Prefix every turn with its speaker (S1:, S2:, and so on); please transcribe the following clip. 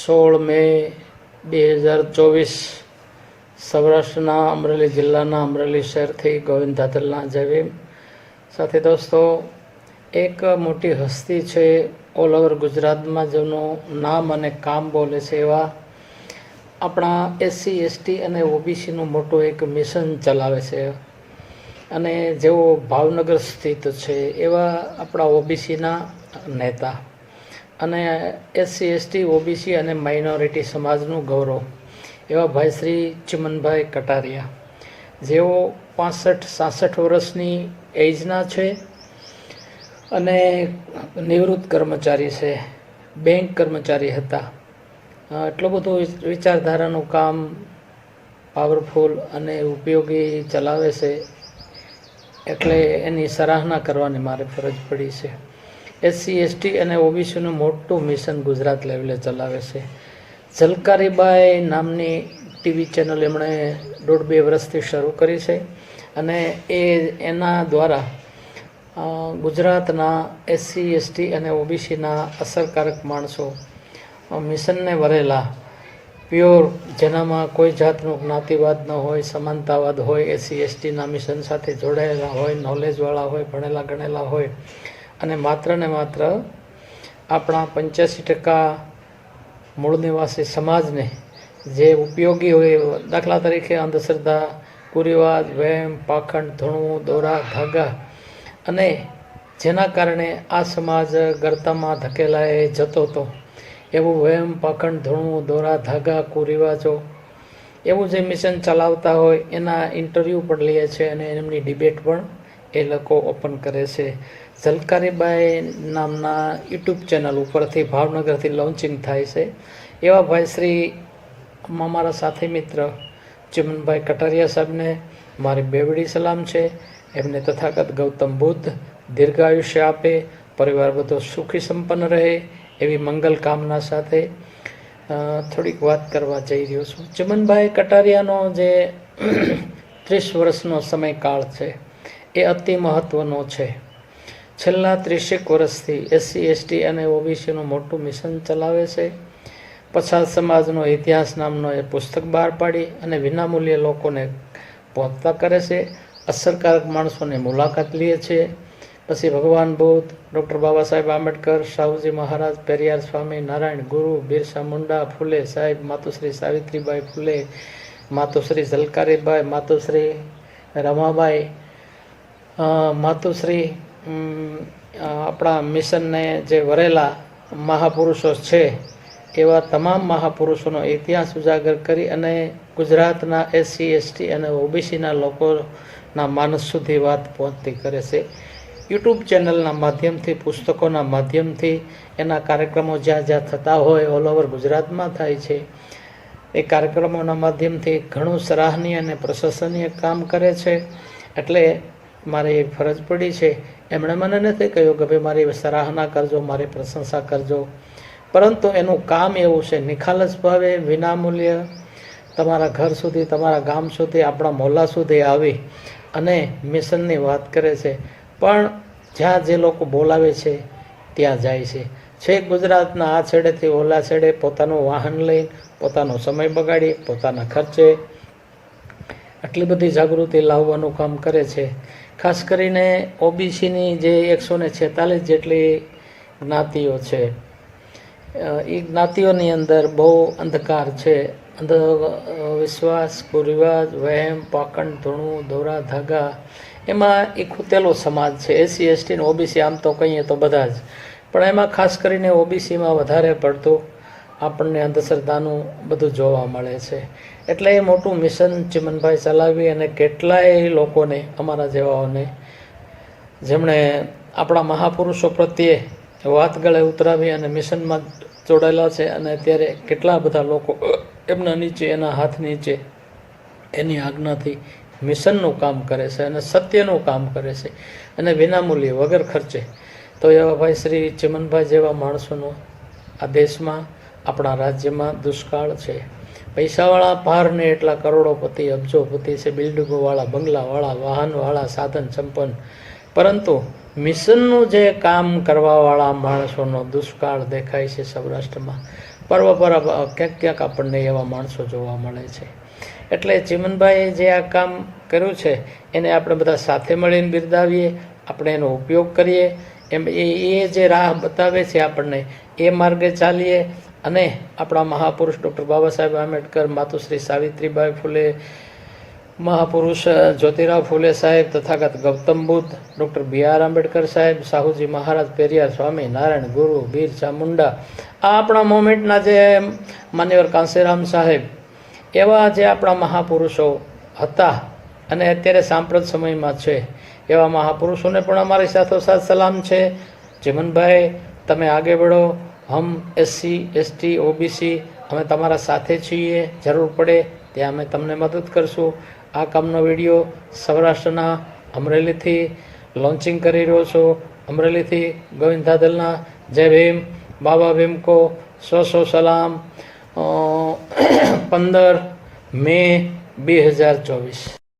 S1: સોળ મે બે હજાર ચોવીસ સૌરાષ્ટ્રના અમરેલી જિલ્લાના અમરેલી શહેરથી ગોવિંદ ધાતલના જયવીમ સાથે દોસ્તો, એક મોટી હસ્તી છે ઓલ ઓવર ગુજરાતમાં જેનું નામ અને કામ બોલે છે એવા આપણા એસસી, એસટી અને ઓબીસીનું મોટું એક મિશન ચલાવે છે. અને જેઓ ભાવનગર સ્થિત છે એવા આપણા ઓબીસીના નેતા. અને એસસી એસટી ઓબીસી અને માઇનોરિટી સમાજનું ગૌરવ. એવા ભાઈ શ્રી ચિમનભાઈ કટારિયા. જેઓ પાસઠ, સાસઠ વર્ષની એજના છે અને નિવૃત્ત કર્મચારી છે, બેંક કર્મચારી હતા. એટલું બધું વિચારધારાનું કામ પાવરફુલ અને ઉપયોગી ચલાવે છે, એટલે એની સરાહના કરવાની મારે ફરજ પડી છે. એસસી, એસટી અને ઓબીસીનું મોટું મિશન ગુજરાત લેવલે ચલાવે છે. ઝલકારીબાઈ નામની ટીવી ચેનલ એમણે દોઢ બે વર્ષથી શરૂ કરી છે અને એ એના દ્વારા ગુજરાતના એસસી, એસટી અને ઓબીસીના અસરકારક માણસો મિશનને વરેલા, પ્યોર, જેનામાં કોઈ જાતનો જ્ઞાતિવાદ ન હોય, સમાનતાવાદ હોય, એસસી, એસટીના મિશન સાથે જોડાયેલા હોય નોલેજવાળા હોય, ભણેલા ગણેલા હોય અને માત્ર ને માત્ર આપણા પંચ્યાસી ટકા મૂળ નિવાસી સમાજને જે ઉપયોગી હોય દાખલા તરીકે અંધશ્રદ્ધા, કુરિવાજ વહેમ પાખંડ, ધૂણું, દોરા, ધાગા અને જેના કારણે આ સમાજ ગરતામાં ધકેલાએ જતો હતો. એવું વહેમ પાખંડ, ધૂણું, દોરા, ધાગા, કુરિવાજો એવું જે મિશન ચલાવતા હોય એના ઇન્ટરવ્યૂ પણ લે છે અને એમની ડિબેટ પણ એ લોકો ઓપન કરે છે. ઝલકારીબાઈ નામના યુટ્યુબ ચેનલ ઉપરથી ભાવનગરથી લોન્ચિંગ થાય છે. એવા ભાઈ શ્રી મારા સાથી મિત્ર ચિમનભાઈ કટારિયા સાહેબને મારી બેવડી સલામ છે. એમને તથાગત ગૌતમ બુદ્ધ દીર્ઘાયુષ્ય આપે, પરિવાર બધો સુખી સંપન્ન રહે એવી મંગલ કામના સાથે થોડીક વાત કરવા જઈ રહ્યો છું. ચમનભાઈ કટારિયાનો જે ત્રીસ વર્ષનો સમયકાળ છે. એ અતિ મહત્ત્વનો છે. છેલ્લા ત્રીસેક વર્ષથી એસસી, એસટી અને ઓબીસીનું મોટું મિશન ચલાવે છે. પછાત સમાજનો ઇતિહાસ નામનો એ પુસ્તક બહાર પાડી અને વિનામૂલ્યે લોકોને પહોંચતા કરે છે. અસરકારક માણસોની મુલાકાત લે છે. પછી ભગવાન બુદ્ધ, ડૉક્ટર બાબા સાહેબ આંબેડકર, શાહુજી મહારાજ, પેરિયાર સ્વામી નારાયણ, ગુરુ બિરસા મુંડા, ફૂલે સાહેબ, માતુશ્રી સાવિત્રીબાઈ ફૂલે, માતુશ્રી ઝલકારીબાઈ, માતુશ્રી રમાબાઈ માતુશ્રી આપણા મિશનને જે વરેલા મહાપુરુષો છે, એવા તમામ મહાપુરુષોનો ઇતિહાસ ઉજાગર કરી અને ગુજરાતના એસસી, એસટી અને ઓબીસીના લોકોના માનસ સુધી વાત પહોંચતી કરે છે. યુટ્યુબ ચેનલના માધ્યમથી, પુસ્તકોના માધ્યમથી એના કાર્યક્રમો જ્યાં જ્યાં થતા હોય, ઓલ ઓવર ગુજરાતમાં થાય છે. એ કાર્યક્રમોના માધ્યમથી ઘણું સરાહનીય અને પ્રશંસનીય કામ કરે છે. એટલે મારે એ ફરજ પડી છે. એમણે મને નથી કહ્યું કે ભાઈ મારી સરાહના કરજો, મારી પ્રશંસા કરજો. પરંતુ એનું કામ એવું છે, નિખાલસ ભાવે, વિનામૂલ્ય. તમારા ઘર સુધી, તમારા ગામ સુધી, આપણા મોહલ્લા સુધી આવી અને મિશનની વાત કરે છે. પણ જ્યાં જે લોકો બોલાવે છે, ત્યાં જાય છે. છેક ગુજરાતના આ છેડેથી ઓલા છેડે પોતાનું વાહન લઈ પોતાનો સમય બગાડી, પોતાના ખર્ચે. આટલી બધી જાગૃતિ લાવવાનું કામ કરે છે. ખાસ કરીને ઓબીસીની જે એકસો ને છેતાલીસ જેટલી જ્ઞાતિઓ છે એ જ્ઞાતિઓની અંદર બહુ અંધકાર છે. અંધ વિશ્વાસ કુરિવાજ વહેમ, પાકણ, ધૂણું દોરા ધાગા, એમાં ખૂતેલો સમાજ છે. એસસી, એસટી ને ઓબીસી આમ તો કહીએ તો બધા જ. પણ એમાં ખાસ કરીને ઓબીસીમાં વધારે પડતું આપણને અંધશ્રદ્ધાનું બધું જોવા મળે છે. એટલે એ મોટું મિશન ચિમનભાઈ ચલાવી અને કેટલાય લોકોને અમારા જેવાઓને, જેમણે આપણા મહાપુરુષો પ્રત્યે વાત ગળે ઉતરાવી અને મિશનમાં જોડાયેલા છે અને અત્યારે કેટલા બધા લોકો એમના નીચે, એના હાથ નીચે એની આજ્ઞાથી મિશનનું કામ કરે છે અને સત્યનું કામ કરે છે અને વિનામૂલ્યે વગર ખર્ચે. તો એવા ભાઈ શ્રી ચિમનભાઈ જેવા માણસોનો આ દેશમાં આપણા રાજ્યમાં દુષ્કાળ છે. પૈસાવાળા ભારને એટલા કરોડોપતિ, અબજોપતિ છે, બિલ્ડિંગોવાળા, બંગલાવાળા, વાહનવાળા, સાધન સંપન્ન. પરંતુ મિશનનું જે કામ કરવાવાળા માણસોનો દુષ્કાળ દેખાય છે સૌરાષ્ટ્રમાં. પર્વ પર ક્યાંક ક્યાંક આપણને એવા માણસો જોવા મળે છે. એટલે ચિમનભાઈએ જે આ કામ કર્યું છે, એને આપણે બધા સાથે મળીને બિરદાવીએ, આપણે એનો ઉપયોગ કરીએ. એમ એ જે રાહ બતાવે છે આપણને, એ માર્ગે ચાલીએ. અને આપણા મહાપુરુષ ડૉક્ટર બાબા સાહેબ આંબેડકર, માતુશ્રી સાવિત્રીબાઈ ફૂલે, મહાપુરુષ જ્યોતિરાવ ફૂલે સાહેબ, Tathagata Gautam Buddha, doctor B R Ambedkar સાહેબ, સાહુજી મહારાજ પેરિયાર, સ્વામી નારાયણ ગુરુ, બીર ચામુંડા આ આપણા મોમેન્ટના જે માન્યવર કાંસીરામ સાહેબ, એવા જે આપણા મહાપુરુષો હતા અને અત્યારે સાંપ્રત સમયમાં છે, એવા મહાપુરુષોને પણ અમારી સાથોસાથ સલામ છે. જીમનભાઈ, તમે આગે बढ़ो હમ એસસી એસટી ઓબીસી અમે તમારા સાથે છીએ, જરૂર પડે ત્યાં અમે તમને મદદ કરશું. આ કામનો વીડિયો સૌરાષ્ટ્રના અમરેલીથી લોન્ચિંગ કરી રહ્યો છું. અમરેલીથી ગોવિંદ ધાદલના જય ભીમ, બાબા ભીમ કો સો સો સલામ પંદર મે બે હજાર ચોવીસ.